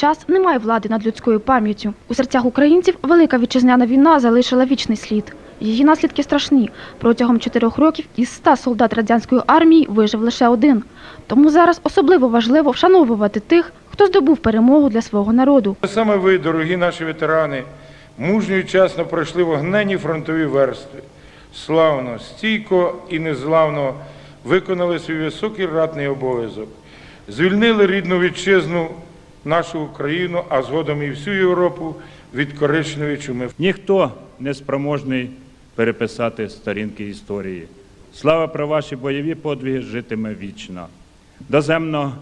час немає влади над людською пам'яттю. У серцях українців велика вітчизняна війна залишила вічний слід. Її наслідки страшні. Протягом чотирьох років із ста солдат радянської армії вижив лише один. Тому зараз особливо важливо вшановувати тих, хто здобув перемогу для свого народу. Саме ви, дорогі наші ветерани, мужньо і часно пройшли вогнені фронтові верстви. Славно, стійко і незламно виконали свій високий ратний обов'язок. Звільнили рідну вітчизну, нашу Україну, а згодом і всю Європу від коричневої чуми. Ніхто не спроможний переписати сторінки історії. Слава про ваші бойові подвиги житиме вічно. Доземно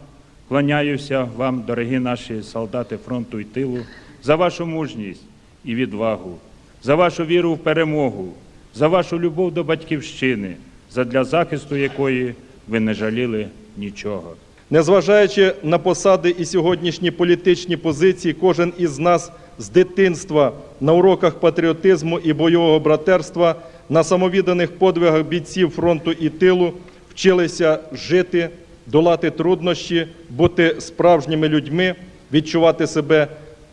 клоняюся вам, дорогі наші солдати фронту і тилу, за вашу мужність і відвагу, за вашу віру в перемогу, за вашу любов до батьківщини, задля захисту якої ви не жаліли нічого. Незважаючи на посади і сьогоднішні політичні позиції, кожен із нас з дитинства на уроках патріотизму і бойового братерства на самовідданих подвигах бійців фронту і тилу вчилися жити, долати труднощі, бути справжніми людьми, відчувати себе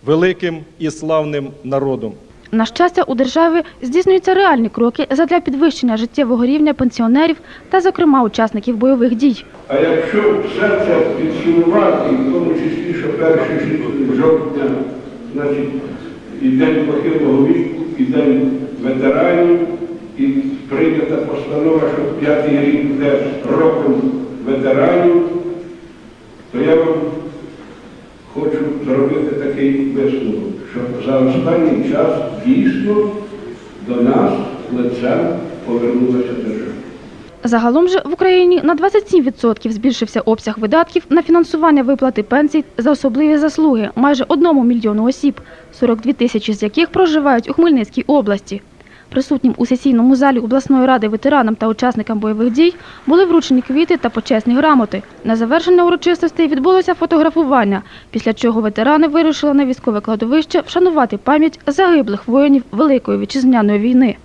великим і славним народом. На щастя, у державі здійснюються реальні кроки задля підвищення життєвого рівня пенсіонерів та, зокрема, учасників бойових дій. А якщо все це підсумувати, в тому числі, що перший жовтня, значить, і день похилого віку, і день ветеранів, і прийнята постанова, що п'ятий рік буде роком ветеранів, то я вам хочу зробити такий висновок, що за останній час дійсно до нас лицем повернулася держава. Загалом же в Україні на 27% збільшився обсяг видатків на фінансування виплати пенсій за особливі заслуги майже одному мільйону осіб, 42 тисячі з яких проживають у Хмельницькій області. Присутнім у сесійному залі обласної ради ветеранам та учасникам бойових дій були вручені квіти та почесні грамоти. На завершення урочистостей відбулося фотографування, після чого ветерани вирушили на військове кладовище вшанувати пам'ять загиблих воїнів Великої вітчизняної війни.